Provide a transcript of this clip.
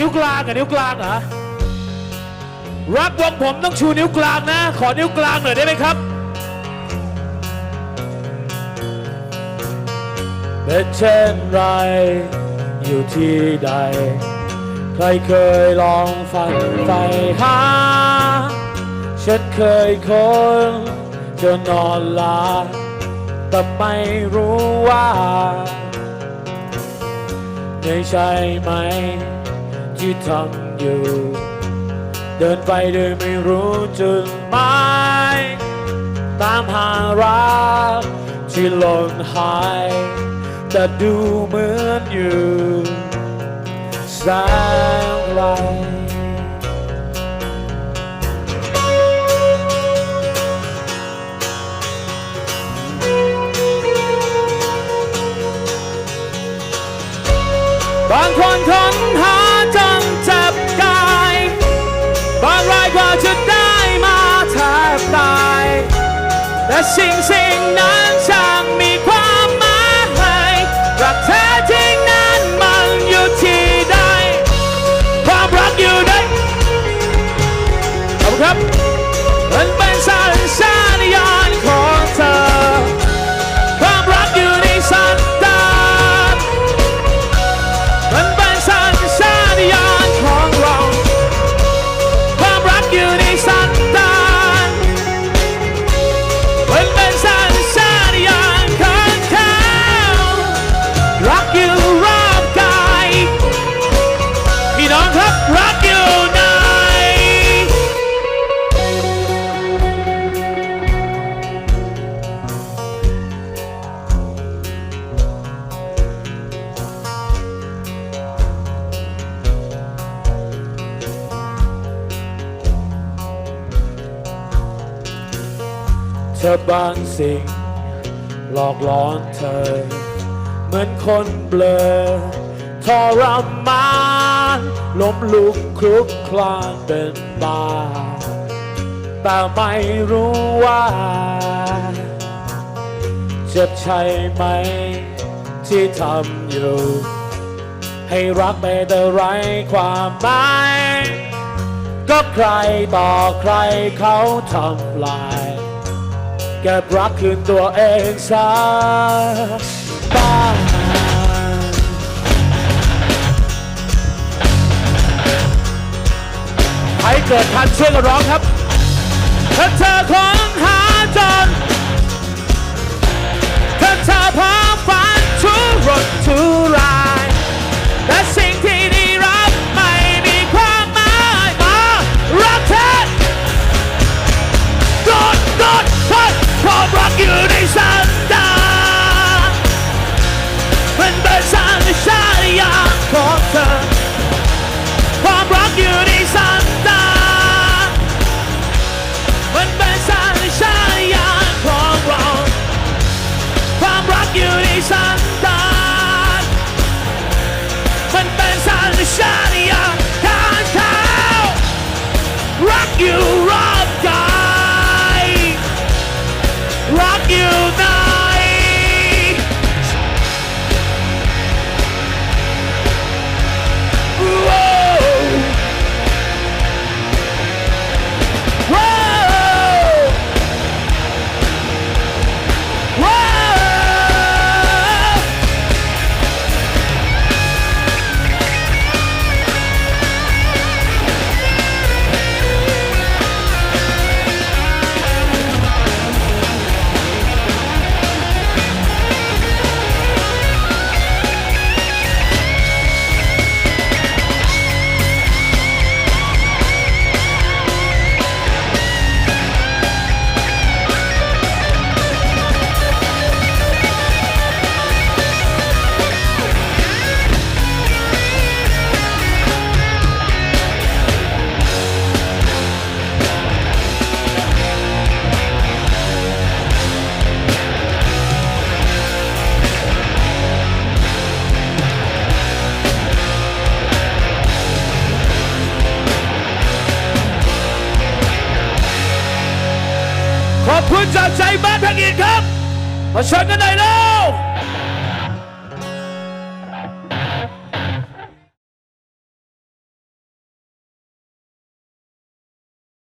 นิ้วกลางกับนิ้วกลางเหรอรักวงผมต้องชูนิ้วกลางนะ ขอนิ้วกลางหน่อยได้ไหมครับเป็นเช่นไร อยู่ที่ใด ใครเคยลองฝันใฝ่หาฉันเคยคนจนนอนหลาบแต่ไม่รู้ว่าไม่ใช่ไหม ที่ทำอยู่ เดินไปโดยไม่รู้จุดหมายตามหารักที่หล่นหาย แต่ดูเหมือนอยู่แสนไกลบางคนทนหา แต่สิ่งสิ่ เธอบางสิ่ง หลอกหลอนเธอ เหมือนคนเบลอทรมานล้มลุกคลุกคลานเป็นบ้าแต่ไม่รู้ว่า เจ็บใช่ไหม ที่ทำอยู่ ให้รักไปแต่ไรความหมายก็ใครต่อใครเขาทำลาย เก็บรักคืนตัวเองซะบ้างใครเกิดทันช่วยกันร้องครับถ้าเธอคน ขอบคุณจากใจบ้านทางอินครับมาชนกันหน่อยเลย